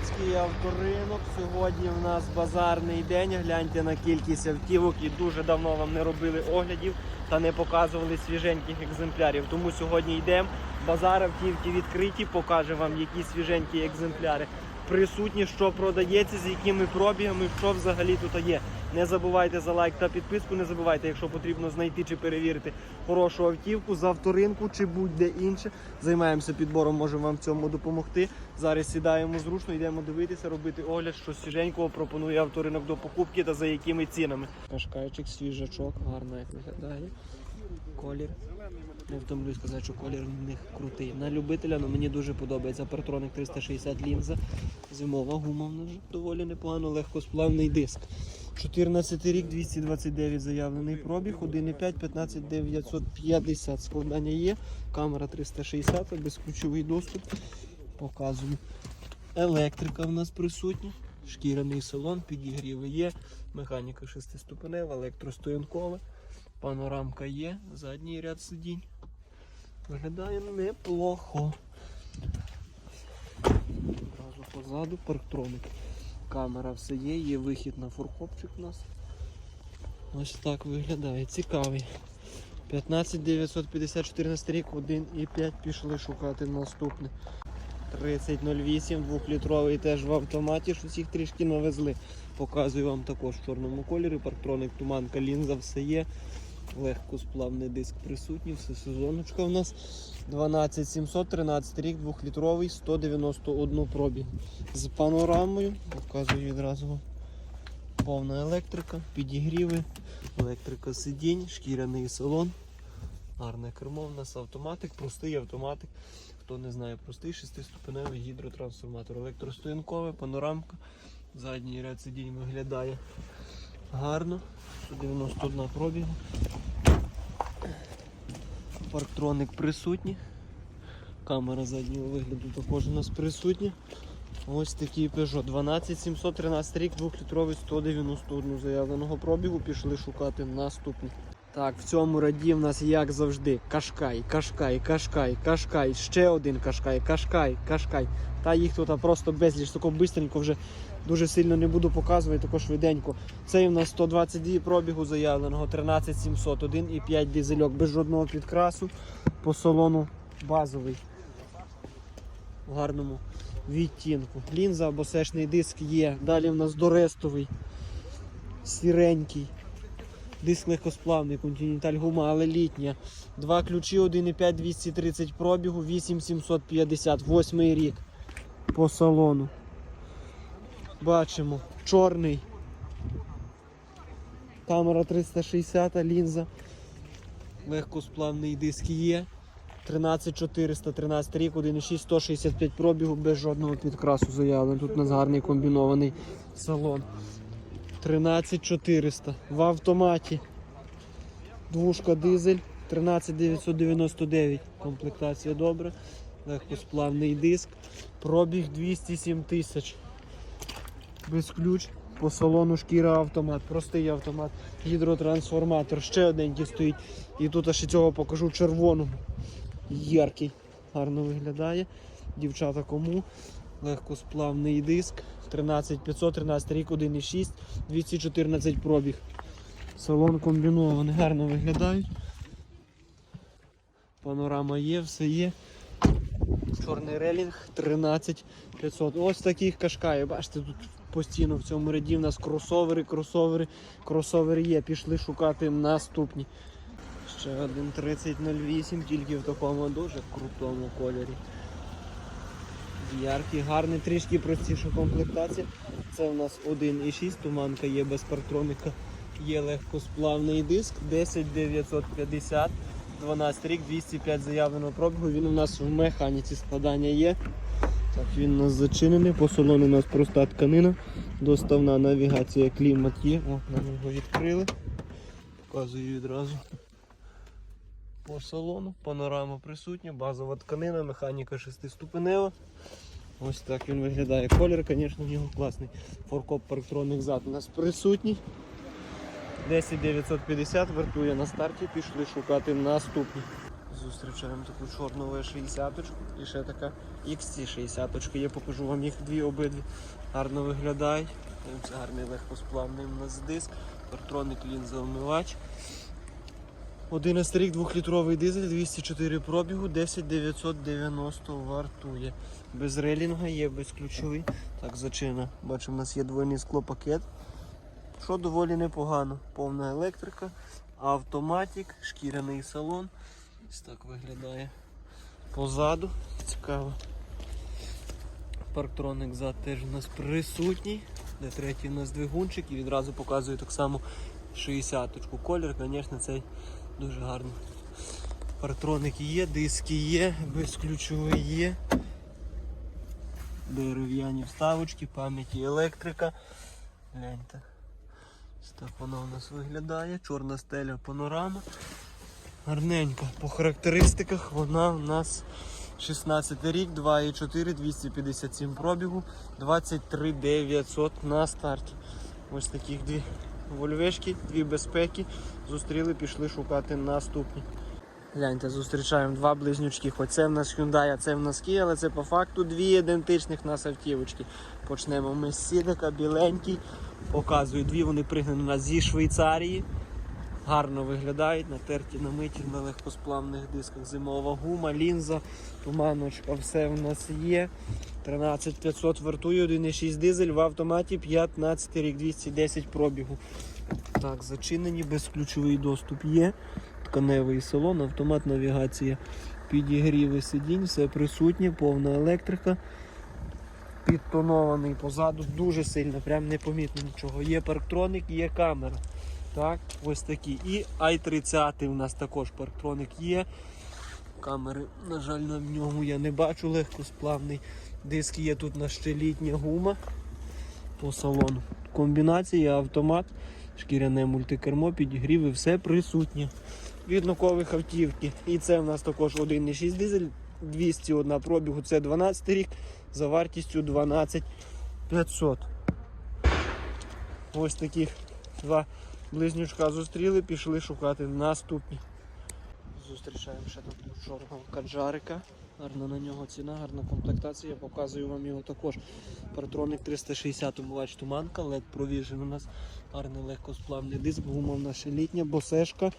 Луцький авторинок. Сьогодні в нас базарний день. Гляньте на кількість автівок і дуже давно вам не робили оглядів та не показували свіженьких екземплярів. Тому сьогодні йдемо. Базар автівки відкриті, покаже вам, які свіженькі екземпляри присутні, що продається, з якими пробігами, що взагалі тут є. Не забувайте за лайк та підписку. Не забувайте, якщо потрібно знайти чи перевірити хорошу автівку з авторинку чи будь-де інше. Займаємося підбором, можемо вам в цьому допомогти. Зараз сідаємо зручно, йдемо дивитися, робити огляд, що свіженького пропонує авторинок до покупки та за якими цінами. Кашкайчик, свіжачок, гарно як виглядає. Колір. Не втомлюсь сказати, що колір в них крутий. На любителя ну, мені дуже подобається. Паратроник 360 лінза. Зимова гума в нас доволі непогано, легкосплавний диск. 14 рік, 229 заявлений пробіг, 1,5, 15 950 складання є. Камера 360, безключовий доступ. Показую. Електрика в нас присутня. Шкіряний салон, підігріви є. Механіка шестиступенева, електростоянкова. Панорамка є, задній ряд сидінь. Виглядає неплохо. Одразу позаду парктроник. Камера все є, є вихід на фуркопчик у нас. Ось так виглядає. Цікавий. 15 950 14 рік, 1,5 пішли шукати наступне. 3008, 2-літровий теж в автоматі, що всіх трішки навезли. Показую вам також в чорному кольорі. Парктроник, туманка, лінза, все є. Легкосплавний диск присутній, все сезоночка у нас. 12700, 13 рік, 2-літровий, 191 пробіг. З панорамою. Показую відразу. Повна електрика, підігріви, електрика сидінь, шкіряний салон. Гарне кермо у нас автоматик, простий автоматик. Хто не знає, простий шестиступеневий гідротрансформатор. Електростоянкове, панорамка. Задній ряд сидінь виглядає гарно. 191 пробігу. Парктроник присутній. Камера заднього вигляду також у нас присутня. Ось такий Peugeot 12713 рік, 2-літровий 191 заявленого пробігу. Пішли шукати наступний. Так, в цьому раді в нас, як завжди, кашкай, кашкай, кашкай, кашкай, ще один кашкай, кашкай, кашкай. Та їх тут просто безліч, тако бистренько вже дуже сильно не буду показувати, також швиденько. Цей у нас 122 пробігу заявленого, 13700, 1,5 дизельок без жодного підкрасу. По салону базовий. В гарному відтінку. Лінза або сешний диск є. Далі в нас дорестовий, сіренький. Диск легкосплавний, континенталь гума, але літня. Два ключі, 1,5 230 пробігу, 8750, восьмий рік по салону. Бачимо, чорний. Камера 360, лінза. Легкосплавний диск є. 13400, 13 рік, 1,6, 165 пробігу без жодного підкрасу заявлено. Тут у нас гарний комбінований салон. 13400 в автоматі. Двушка дизель 13999. Комплектація добра. Легкосплавний диск. Пробіг 207 тисяч. Без ключ. По салону шкіра автомат, простий автомат, гідротрансформатор, ще одненький стоїть. І тут ще цього покажу червоному. Яркий, гарно виглядає. Дівчата кому? Легкосплавний диск. 13500, 13 рік, 1,6, 214 пробіг. Салон комбінований, гарно виглядають. Панорама є, все є. Чорний релінг 13500. Ось таких кашкає. Бачите, тут постійно в цьому ряді в нас кросовери, кросовери, кросовери є. Пішли шукати наступні. Ще один 3008, тільки в такому дуже крутому кольорі. Яркий, гарний, трішки простіша комплектація. Це у нас 1,6, туманка є без партроника, є легкосплавний диск, 10950, 12 рік, 205 заявленого пробігу. Він у нас в механіці складання є. Так, Він у нас зачинений, по салону у нас проста тканина, доставна навігація, клімат є. О, нам його відкрили. Показую відразу. По салону, панорама присутня, базова тканина, механіка шестиступенева. Ось так він виглядає. Колір, звісно, в нього класний. Форкоп парктронних зад у нас присутній. 10950 вартує на старті, пішли шукати наступні. Зустрічаємо таку чорну В60 і ще така XC60 є, покажу вам їх дві обидві. Гарно виглядають. Гарний легкосплавний у нас диск, партроник лінзоомивач. 11 рік 2-літровий дизель, 204 пробігу, 10990 вартує. Без релінга є, безключовий. Так, зачина. Бачимо, у нас є двойний склопакет. Що доволі непогано. Повна електрика, автоматик, шкіряний салон. Ось так виглядає позаду. Цікаво. Парктроник зад теж у нас присутній. Де третій у нас двигунчик і відразу показує так само 60-ку. Колір, звісно, цей дуже гарний. Парктроник є, диски є, безключовий є. Дерев'яні вставочки, пам'яті електрика. Гляньте. Ось так вона у нас виглядає. Чорна стеля панорама. Гарненька. По характеристиках вона у нас 16 рік, 2,4, 257 пробігу, 23 900 на старті. Ось таких дві вольвешки, дві безпеки. Зустріли, пішли шукати наступні. Гляньте, зустрічаємо два близнючки. Хоч це в нас Hyundai, а це в нас Kia, але це по факту дві ідентичних нас автівочки. Почнемо ми з сідика, біленький. Показую, дві вони пригнані нас зі Швейцарії. Гарно виглядають, натерті на миті на легкосплавних дисках. Зимова гума, лінза, туманочка, все в нас є. 13500 вартує, 1,6 дизель в автоматі 15 рік, 210 пробігу. Так, зачинені, безключовий доступ є. Тканевий салон, автомат навігація, підігріви сидінь, все присутнє, повна електрика. Підтонований позаду, дуже сильно, прям непомітно нічого. Є парктроник, є камера. Так, ось такі. І i30 у нас також парктроник є. Камери, на жаль, на ньому я не бачу, легкосплавний. Диск є тут на ще літня гума по салону. Комбінація, автомат, шкіряне мультикермо, підігріви, все присутнє. Від нових автівки. І це в нас також 1,6 дизель, 201 пробігу, це 12 рік, за вартістю 12 500. Ось таких два близнючка зустріли, пішли шукати наступні. Зустрічаємо ще тут чорного каджарика. Гарна на нього ціна, гарна комплектація. Я Показую вам його також. Паратроник 360 омивач туманка, LED Provision у нас гарний легкосплавний диск, гума в нас ще літня, босешка.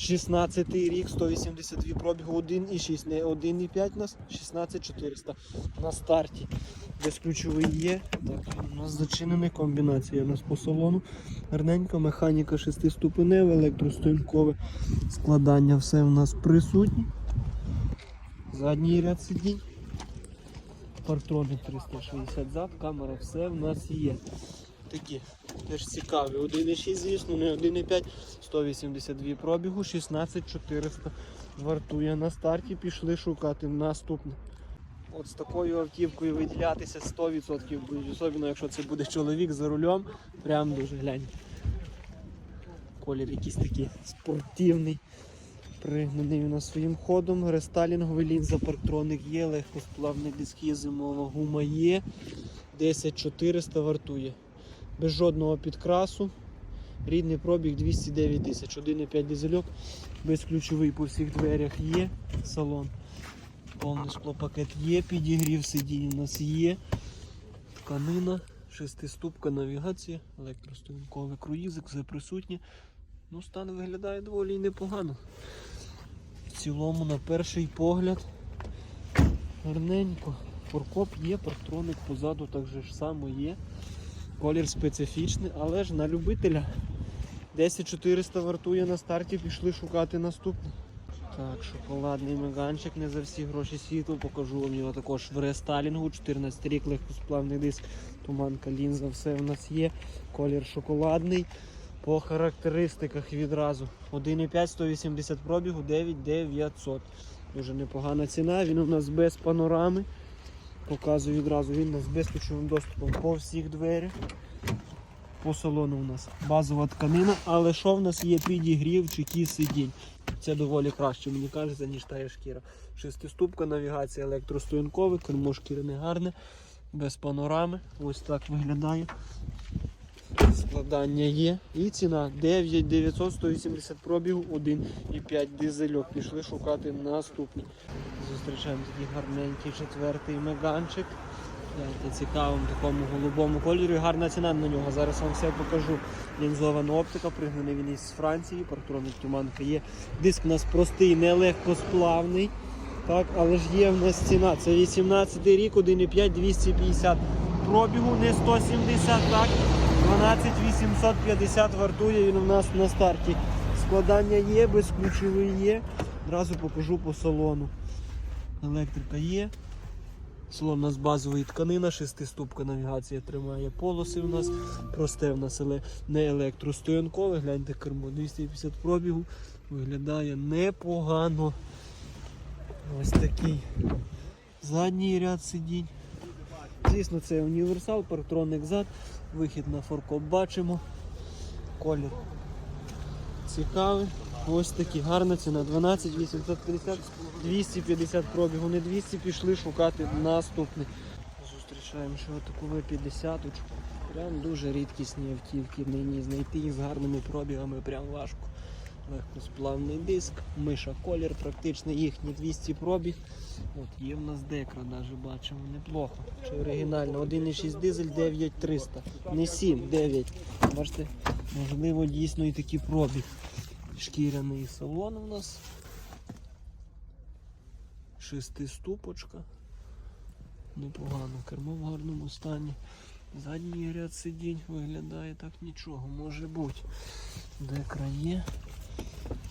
16 рік, 182 пробігу, 1,6, не 1,5 у нас, 16400 на старті. Безключовий є. Так, у нас зачинена комбінація у нас по салону. Гарненька, механіка 6-ступенева, електростоянкове складання, все у нас присутнє. Задній ряд сидінь. Парктроник 360 зад, камера, все в нас є. Такі теж цікаві. 1,6, звісно, не 1,5, 182 пробігу, 16400 вартує на старті. Пішли шукати наступне. От з такою автівкою виділятися 100% будуть, особливо якщо це буде чоловік за рулем. Прям дуже глянь. Колір якийсь такий спортивний. Пригнаний у нас своїм ходом. Рестайлінговий лінза парктроник є, легкосплавний диск є, зимова гума є. 10400 вартує. Без жодного підкрасу. Рідний пробіг 209 тисяч. 1,5 дизельок. Безключовий по всіх дверях є. Салон. Повний склопакет є, підігрів сидінь у нас є. Тканина, шестиступка навігація, електростойнковий круїзик, все присутнє. Ну, стан виглядає доволі непогано. В цілому, на перший погляд, гарненько. Форкоп є, парктроник позаду так же ж само є. Колір специфічний, але ж на любителя. 10400 вартує на старті, пішли шукати наступний. Так, шоколадний меганчик не за всі гроші світу. Покажу вам його також в рестайлінгу. 14 рік легкосплавний диск, туманка, лінза, все в нас є. Колір шоколадний. По характеристиках відразу 1,5 180 пробігу, 9900. Дуже непогана ціна. Він у нас без панорами. Показую відразу, він у нас безключовим доступом по всіх дверях. По салону у нас базова тканина, але що в нас є підігрів чи ті сидінь. Це доволі краще, мені кажеться, ніж та є шкіра. Шестиступка, навігація електростоянкове, кермо шкіряне гарне, без панорами. Ось так виглядає. Складання є. І ціна 9900 180 пробігу, 1,5 дизельок. Пішли шукати наступний. Зустрічаємо такий гарненький четвертий меганчик. Гляньте, цікавому такому голубому кольорі. Гарна ціна на нього. Зараз вам все покажу. Лінзована оптика, пригнаний він із Франції, парктроник туманка є. Диск у нас простий, не легкосплавний. Так, але ж є в нас ціна. Це 18 рік, 1,5, 250 пробігу, не 170, так. 12 850 вартує він у нас на старті. Складання є, безключовий є. Одразу покажу по салону. Електрика є. Салон у нас базової тканина, шестиступка навігація тримає полоси у нас. Просте в нас не електростоянкове. Гляньте кермо 250 пробігу. Виглядає непогано. Ось такий задній ряд сидінь. Звісно, це універсал, парктроник зад, вихід на форкоп бачимо. Колір цікавий. Ось такі, гарна ціна. 12 850, 250 пробігу. Не 200 пішли шукати наступний. Зустрічаємо ще таку В50. Прям дуже рідкісні автівки нині знайти їх з гарними пробігами, прям важко. Легкосплавний диск, миша колір, практично їхній 200 пробіг. От є в нас декра, навіть бачимо, неплохо. Чи оригінально. 1,6 дизель 9300. Не 7, 9. Бачите, можливо, дійсно і такий пробіг. Шкіряний салон у нас. Шестиступочка. Непогано. Кермо в гарному стані. Задній ряд сидінь виглядає так нічого, може бути. Декра є.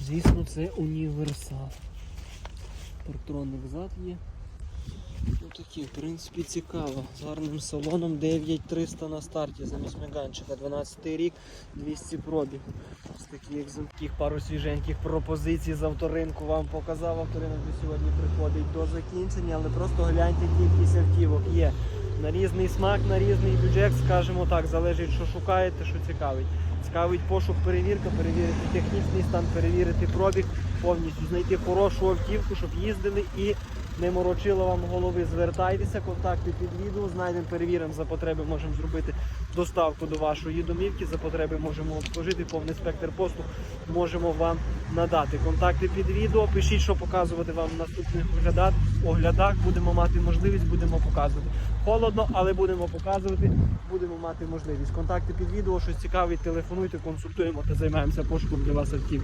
Звісно, це універсал. Партроник зад є. Ну такі, в принципі, цікаво. З гарним салоном 9300 на старті замість меганчика. 12 рік, 200 пробіг. Ось такі екземплів, пару свіженьких пропозицій з авторинку вам показав. Авторинок до сьогодні приходить до закінчення, але просто гляньте кількість автівок є. На різний смак, на різний бюджет, скажімо так, залежить, що шукаєте, що цікавить. Цікавить пошук, перевірка, перевірити технічний стан, перевірити пробіг, повністю знайти хорошу автівку, щоб їздили і не морочило вам голови. Звертайтеся, контакти під відео, знайдемо, перевіримо за потреби, можемо зробити доставку до вашої домівки. За потреби можемо обслужити повний спектр послуг, можемо вам надати. Контакти під відео. Пишіть, що показувати вам в наступних оглядах. Будемо мати можливість, будемо показувати. Холодно, але будемо показувати, будемо мати можливість. Контакти під відео, щось цікавить, телефонуйте, консультуємо та займаємося пошуком для вас автівки.